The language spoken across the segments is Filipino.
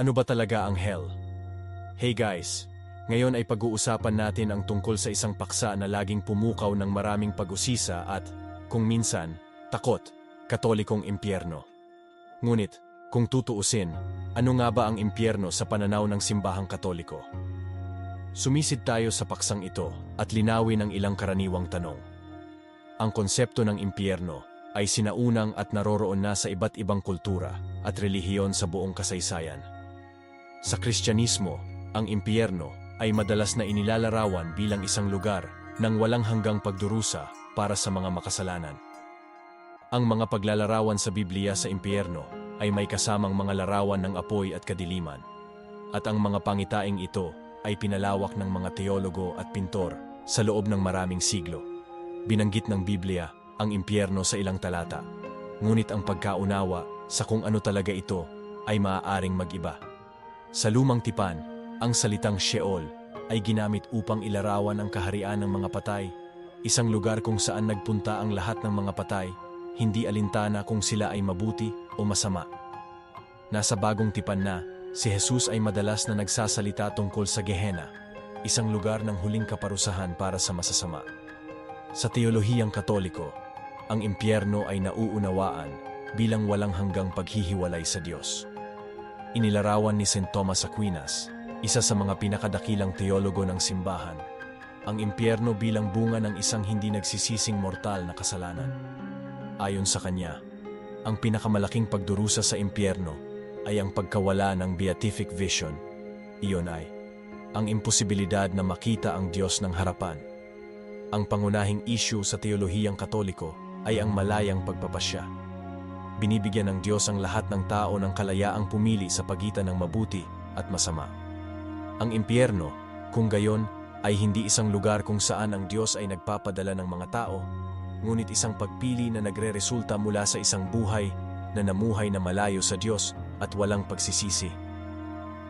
Ano ba talaga ang hell? Hey guys, ngayon ay pag-uusapan natin ang tungkol sa isang paksa na laging pumukaw ng maraming pag-usisa at, kung minsan, takot, katolikong impyerno. Ngunit, kung tutuusin, ano nga ba ang impyerno sa pananaw ng simbahang katoliko? Sumisid tayo sa paksang ito at linawin ang ilang karaniwang tanong. Ang konsepto ng impyerno ay sinaunang at naroroon na sa iba't ibang kultura at relihiyon sa buong kasaysayan. Sa Kristyanismo, ang impyerno ay madalas na inilalarawan bilang isang lugar ng walang hanggang pagdurusa para sa mga makasalanan. Ang mga paglalarawan sa Biblia sa impyerno ay may kasamang mga larawan ng apoy at kadiliman. At ang mga pangitaing ito ay pinalawak ng mga teologo at pintor sa loob ng maraming siglo. Binanggit ng Biblia ang impyerno sa ilang talata. Ngunit ang pagkaunawa sa kung ano talaga ito ay maaaring mag-iba. Sa lumang tipan, ang salitang Sheol ay ginamit upang ilarawan ang kaharian ng mga patay, isang lugar kung saan nagpunta ang lahat ng mga patay, hindi alintana kung sila ay mabuti o masama. Nasa bagong tipan na, si Jesus ay madalas na nagsasalita tungkol sa Gehenna, isang lugar ng huling kaparusahan para sa masasama. Sa teolohiyang katoliko, ang impyerno ay nauunawaan bilang walang hanggang paghihiwalay sa Diyos. Inilarawan ni St. Thomas Aquinas, isa sa mga pinakadakilang teologo ng simbahan, ang impyerno bilang bunga ng isang hindi nagsisising mortal na kasalanan. Ayon sa kanya, ang pinakamalaking pagdurusa sa impyerno ay ang pagkawala ng beatific vision. Iyon ay, ang imposibilidad na makita ang Diyos ng harapan. Ang pangunahing issue sa teolohiyang katoliko ay ang malayang pagpapasya. Binibigyan ng Diyos ang lahat ng tao ng kalayaang pumili sa pagitan ng mabuti at masama. Ang impyerno, kung gayon, ay hindi isang lugar kung saan ang Diyos ay nagpapadala ng mga tao, ngunit isang pagpili na nagre-resulta mula sa isang buhay na namuhay na malayo sa Diyos at walang pagsisisi.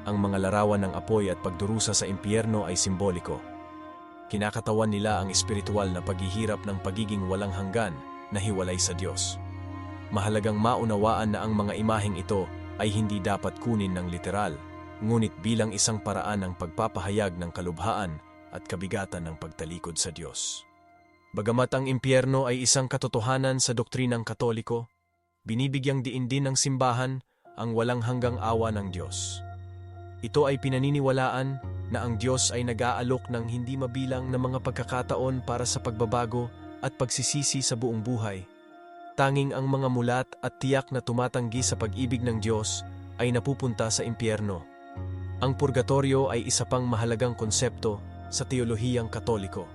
Ang mga larawan ng apoy at pagdurusa sa impyerno ay simboliko. Kinakatawan nila ang espiritual na paghihirap ng pagiging walang hanggan na hiwalay sa Diyos. Mahalagang maunawaan na ang mga imaheng ito ay hindi dapat kunin ng literal, ngunit bilang isang paraan ng pagpapahayag ng kalubhaan at kabigatan ng pagtalikod sa Diyos. Bagamat ang impyerno ay isang katotohanan sa doktrinang katoliko, binibigyang diin din ng simbahan ang walang hanggang awa ng Diyos. Ito ay pinaniniwalaan na ang Diyos ay nag-aalok ng hindi mabilang na mga pagkakataon para sa pagbabago at pagsisisi sa buong buhay. Tanging ang mga mulat at tiyak na tumatanggi sa pag-ibig ng Diyos ay napupunta sa impyerno. Ang purgatorio ay isa pang mahalagang konsepto sa teolohiyang katoliko.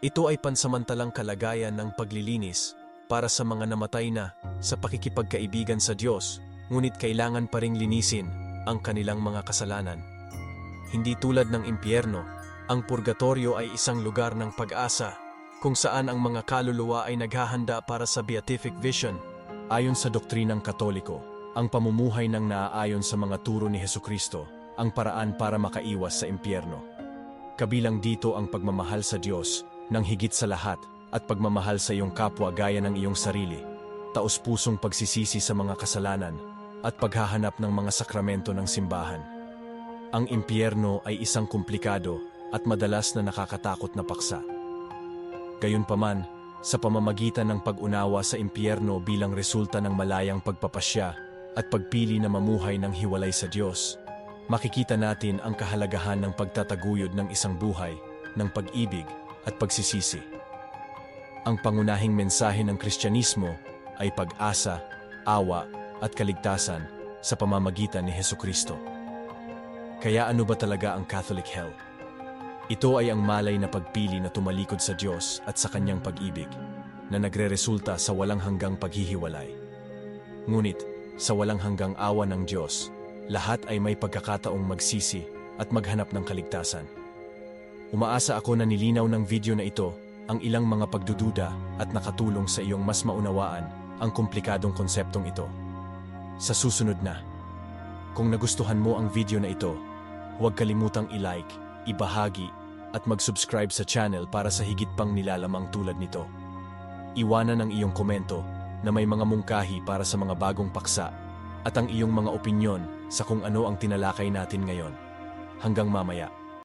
Ito ay pansamantalang kalagayan ng paglilinis para sa mga namatay na sa pakikipagkaibigan sa Diyos, ngunit kailangan pa ring linisin ang kanilang mga kasalanan. Hindi tulad ng impyerno, ang purgatorio ay isang lugar ng pag-asa kung saan ang mga kaluluwa ay naghahanda para sa beatific vision. Ayon sa doktrinang katoliko, ang pamumuhay ng naaayon sa mga turo ni Heso Kristo ang paraan para makaiwas sa impyerno. Kabilang dito ang pagmamahal sa Diyos ng higit sa lahat at pagmamahal sa iyong kapwa gaya ng iyong sarili, taos-pusong pagsisisi sa mga kasalanan at paghahanap ng mga sakramento ng simbahan. Ang impyerno ay isang komplikado at madalas na nakakatakot na paksa. Gayunpaman, sa pamamagitan ng pag-unawa sa impyerno bilang resulta ng malayang pagpapasya at pagpili na mamuhay ng hiwalay sa Diyos, makikita natin ang kahalagahan ng pagtataguyod ng isang buhay, ng pag-ibig at pagsisisi. Ang pangunahing mensahe ng Kristyanismo ay pag-asa, awa at kaligtasan sa pamamagitan ni Heso Kristo. Kaya ano ba talaga ang Catholic Hell? Ito ay ang malay na pagpili na tumalikod sa Diyos at sa kanyang pag-ibig, na nagre-resulta sa walang hanggang paghihiwalay. Ngunit, sa walang hanggang awa ng Diyos, lahat ay may pagkakataong magsisi at maghanap ng kaligtasan. Umaasa ako na nilinaw ng video na ito ang ilang mga pagdududa at nakatulong sa iyong mas maunawaan ang komplikadong konseptong ito. Sa susunod na, kung nagustuhan mo ang video na ito, huwag kalimutang i-like, ibahagi, at mag-subscribe sa channel para sa higit pang nilalamang tulad nito. Iwanan ang iyong komento na may mga mungkahi para sa mga bagong paksa at ang iyong mga opinyon sa kung ano ang tinalakay natin ngayon. Hanggang mamaya.